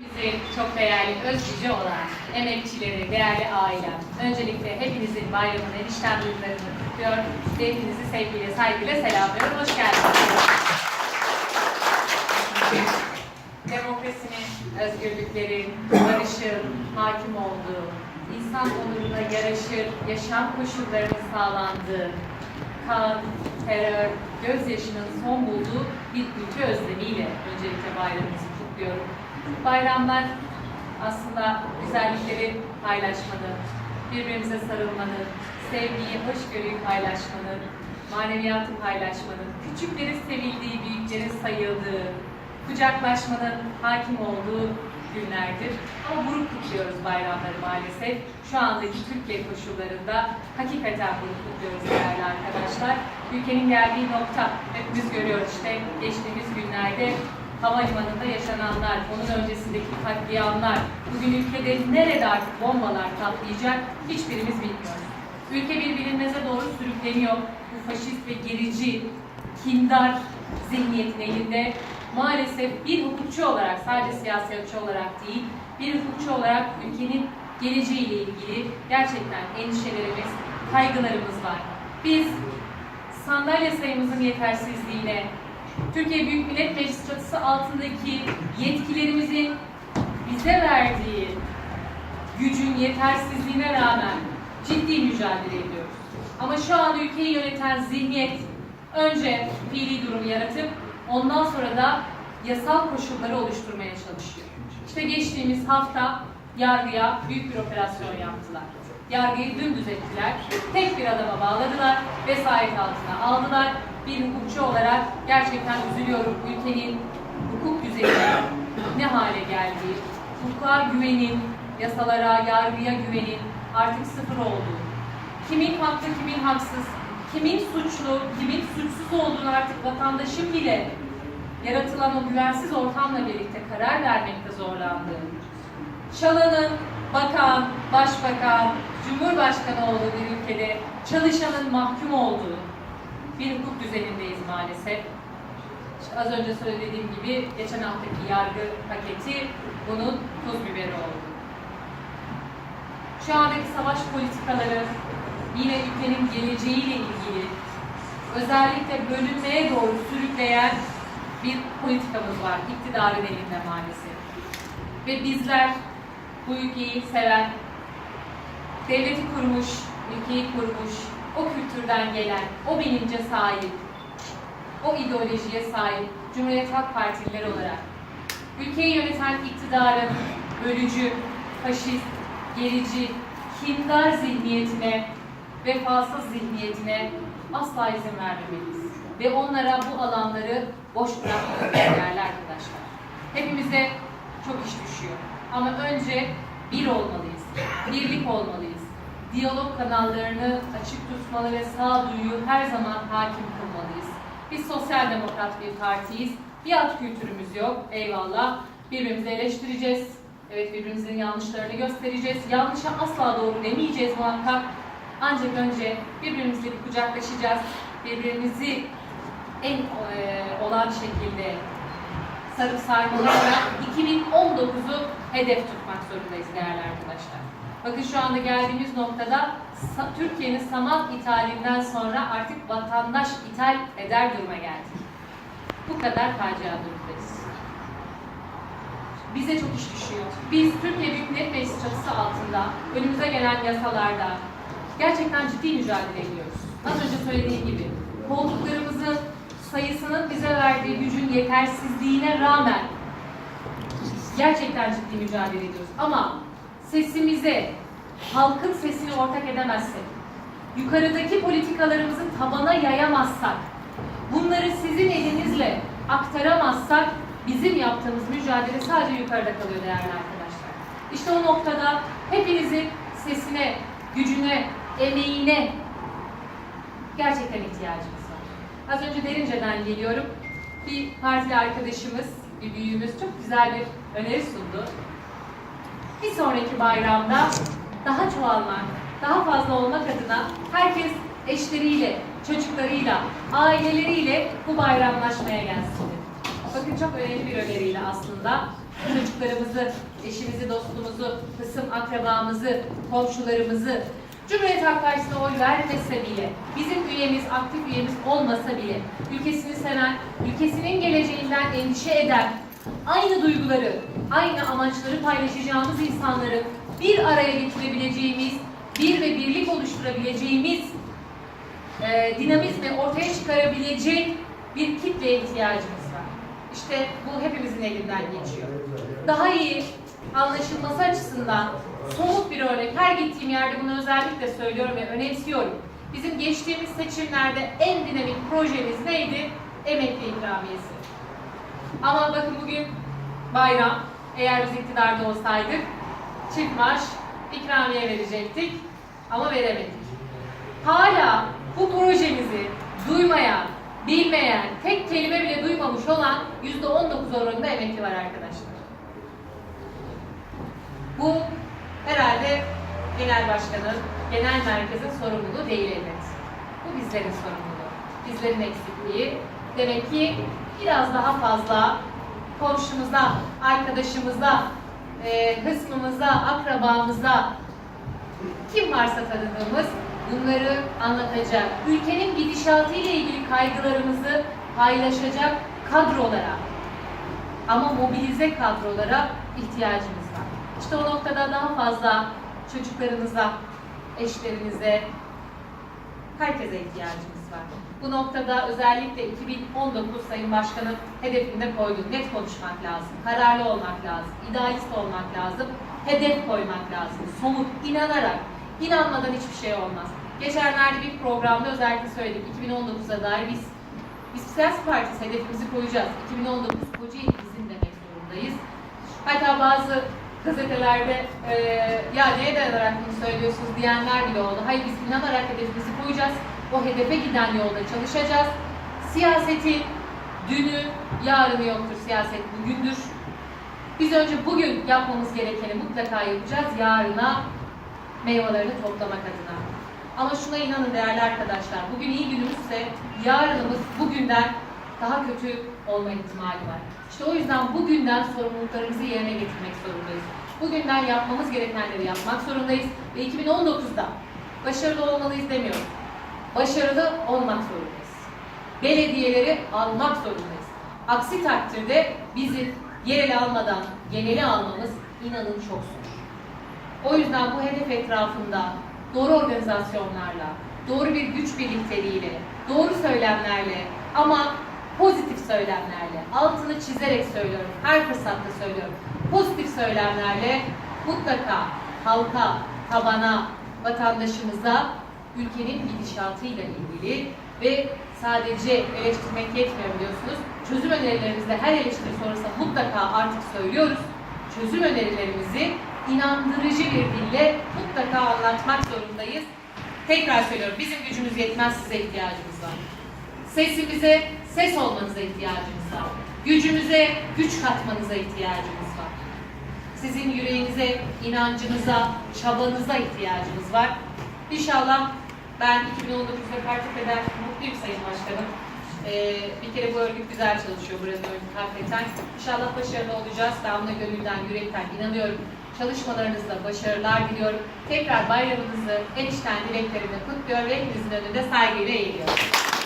Bizi çok değerli özgücü olan emekçileri, değerli ailem. Öncelikle hepinizin bayramını, enişten duygularını kutluyor. Hepinizi sevgiyle, saygıyla selamlıyorum. Hoş geldiniz. Demokrasinin, özgürlüklerin, barışın hakim olduğu, insan onuruna yaraşır yaşam koşullarının sağlandığı, kan, terör, gözyaşının son bulduğu bir ülke özlemiyle öncelikle bayramımızı kutluyorum. Bayramlar aslında güzellikleri paylaşmanın, birbirimize sarılmanın, sevgiyi, hoşgörüyü paylaşmanın, maneviyatı paylaşmanın, küçüklerin sevildiği, büyüklerin sayıldığı, kucaklaşmanın hakim olduğu günlerdir. Ama buruk kutluyoruz bayramları maalesef. Şu andaki Türkiye koşullarında hakikaten buruk kutluyoruz değerli arkadaşlar. Ülkenin geldiği nokta hepimiz görüyoruz işte geçtiğimiz günlerde havalimanında yaşananlar, onun öncesindeki katliamlar, bugün ülkede nerede artık bombalar patlayacak hiçbirimiz bilmiyoruz. Ülke bir bilinmeze doğru sürükleniyor. Bu faşist ve gerici, kindar zihniyetin elinde maalesef bir hukukçu olarak, sadece siyasetçi olarak değil, bir hukukçu olarak ülkenin geleceğiyle ilgili gerçekten endişelerimiz, kaygılarımız var. Biz sandalye sayımızın yetersizliğine, Türkiye Büyük Millet Meclisi çatısı altındaki yetkilerimizin bize verdiği gücün yetersizliğine rağmen ciddi mücadele ediyoruz. Ama şu an ülkeyi yöneten zihniyet önce fiili durum yaratıp ondan sonra da yasal koşulları oluşturmaya çalışıyor. İşte geçtiğimiz hafta yargıya büyük bir operasyon yaptılar. Yargıyı dümdüz ettiler. Tek bir adama bağladılar. Vesayet altına aldılar. Bir hukukçu olarak gerçekten üzülüyorum. Ülkenin hukuk düzeyinin ne hale geldiği, hukuka güvenin, yasalara, yargıya güvenin artık sıfır olduğu, kimin haklı, kimin haksız, kimin suçlu, kimin suçsuz olduğunu artık vatandaşın bile yaratılan o güvensiz ortamla birlikte karar vermekte zorlandığı, çalanın bakan, başbakan, cumhurbaşkanı olduğu bir ülkede çalışanın mahkum olduğu bir hukuk düzenindeyiz maalesef. İşte az önce söylediğim gibi geçen haftaki yargı paketi bunun tuz biberi oldu. Şu andaki savaş politikaları yine ülkenin geleceğiyle ilgili özellikle bölünmeye doğru sürükleyen bir politikamız var iktidarın elinde maalesef. Ve bizler bu ülkeyi seven, devleti kurmuş, ülkeyi kurmuş, o kültürden gelen, o bilince sahip, o ideolojiye sahip Cumhuriyet Halk Partilileri olarak ülkeyi yöneten iktidarın bölücü, faşist, gerici, kindar zihniyetine, vefasız zihniyetine asla izin vermemeliyiz. Ve onlara bu alanları boş bırakmamamız değerli arkadaşlar. Hepimize çok iş düşüyor. Ama önce bir olmalıyız. Birlik olmalıyız. Diyalog kanallarını açık tutmalı ve sağduyu her zaman hakim kılmalıyız. Biz sosyal demokrat bir partiyiz. Biat kültürümüz yok. Eyvallah. Birbirimizi eleştireceğiz. Evet birbirimizin yanlışlarını göstereceğiz. Yanlışa asla doğru demeyeceğiz muhakkak. Ancak önce birbirimizle bir kucaklaşacağız. Birbirimizi en e, olan şekilde sarıp sarmalayarak 2019'u hedef tutmak zorundayız değerli arkadaşlar. Bakın şu anda geldiğimiz noktada Türkiye'nin saman ithalinden sonra artık vatandaş ithal eder duruma geldik. Bu kadar facia durumdayız. Bize çok iş düşüyor. Biz Türkiye Büyük Millet Meclisi çatısı altında önümüze gelen yasalarda gerçekten ciddi mücadele ediyoruz. Az önce söylediğim gibi koltuklarımızın sayısının bize verdiği gücün yetersizliğine rağmen gerçekten ciddi mücadele ediyoruz. Ama sesimize, halkın sesini ortak edemezsek, yukarıdaki politikalarımızı tabana yayamazsak, bunları sizin elinizle aktaramazsak bizim yaptığımız mücadele sadece yukarıda kalıyor değerli arkadaşlar. İşte o noktada hepinizin sesine, gücüne, emeğine gerçekten ihtiyacımız var. Az önce Derince'den geliyorum. Bir partili arkadaşımız, bir büyüğümüz çok güzel bir öneri sundu. Bir sonraki bayramda daha çoğalmak, daha fazla olmak adına herkes eşleriyle, çocuklarıyla, aileleriyle bu bayramlaşmaya gelsin. Bakın çok önemli bir öneriyle aslında çocuklarımızı, eşimizi, dostumuzu, kısım akrabamızı, komşularımızı, Cumhuriyet Halk Partisi'ne oy vermese bile, bizim üyemiz, aktif üyemiz olmasa bile, ülkesini seven, ülkesinin geleceğinden endişe eden, aynı duyguları, aynı amaçları paylaşacağımız insanları bir araya getirebileceğimiz, bir ve birlik oluşturabileceğimiz e, dinamizmi ortaya çıkarabilecek bir kitleye ihtiyacımız var. İşte bu hepimizin elinden geçiyor. Daha iyi anlaşılması açısından somut bir örnek. Her gittiğim yerde bunu özellikle söylüyorum ve önemsiyorum. Bizim geçtiğimiz seçimlerde en dinamik projemiz neydi? Emekli ikramiyesi. Ama bakın bugün bayram. Eğer biz iktidarda olsaydık çift maaş ikramiye verecektik ama veremedik. Hala bu projemizi duymayan, bilmeyen, tek kelime bile duymamış olan %19 oranında emekli var arkadaşlar. Bu herhalde genel başkanın, genel merkezin sorumluluğu değil elbet. Bu bizlerin sorumluluğu. Bizlerin eksikliği. Demek ki biraz daha fazla komşumuza, arkadaşımıza, e, hısmımıza, akrabamıza, kim varsa tanıdığımız bunları anlatacak, ülkenin gidişatı ile ilgili kaygılarımızı paylaşacak kadrolara ama mobilize kadrolara ihtiyacımız var. İşte o noktada daha fazla çocuklarınıza, eşlerinize, herkese ihtiyacımız var. Bu noktada özellikle 2019 Sayın Başkan'ın hedefinde koyduğu net konuşmak lazım, kararlı olmak lazım, idealist olmak lazım, hedef koymak lazım, somut, inanarak. İnanmadan hiçbir şey olmaz. Geçenlerde bir programda özellikle söyledik, 2019'a dair biz biz siyasi partisi hedefimizi koyacağız. 2019 Kocaeli bizim demek zorundayız. Hatta bazı gazetelerde e, ya neye dayanarak bunu söylüyorsunuz diyenler bile oldu. Hayır biz inanarak hedefimizi koyacağız. O hedefe giden yolda çalışacağız. Siyasetin dünü, yarını yoktur. Siyaset bugündür. Biz önce bugün yapmamız gerekeni mutlaka yapacağız. Yarına meyvelerini toplamak adına. Ama şuna inanın değerli arkadaşlar. Bugün iyi günümüzse yarınımız bugünden daha kötü olma ihtimali var. İşte o yüzden bugünden sorumluluklarımızı yerine getirmek zorundayız. Bugünden yapmamız gerekenleri yapmak zorundayız. Ve 2019'da başarılı olmalıyız demiyorum. Başarılı olmak zorundayız. Belediyeleri almak zorundayız. Aksi takdirde bizim yereli almadan geneli almamız inanın çok zor. O yüzden bu hedef etrafında doğru organizasyonlarla, doğru bir güç birlikteliğiyle, doğru söylemlerle ama pozitif söylemlerle, altını çizerek söylüyorum, her fırsatta söylüyorum. Pozitif söylemlerle mutlaka halka, tabana, vatandaşımıza ülkenin gidişatıyla ilgili ve sadece eleştirmek yetmiyor biliyorsunuz. Çözüm önerilerimizde her eleştiri sonrasında mutlaka artık söylüyoruz. Çözüm önerilerimizi inandırıcı bir dille mutlaka anlatmak zorundayız. Tekrar söylüyorum, bizim gücümüz yetmez, size ihtiyacımız var. Sesimize ses olmanıza ihtiyacımız var. Gücümüze güç katmanıza ihtiyacımız var. Sizin yüreğinize, inancınıza, çabanıza ihtiyacımız var. İnşallah ben 2019'da parti eder mutluyum Sayın Başkanım. Ee, bir kere bu örgüt güzel çalışıyor burada örgüt hakikaten. İnşallah başarılı olacağız. Buna gönülden, yürekten inanıyorum. Çalışmalarınızda başarılar diliyorum. Tekrar bayramınızı en içten dileklerimle kutluyor ve hepinizin önünde saygıyla eğiliyorum.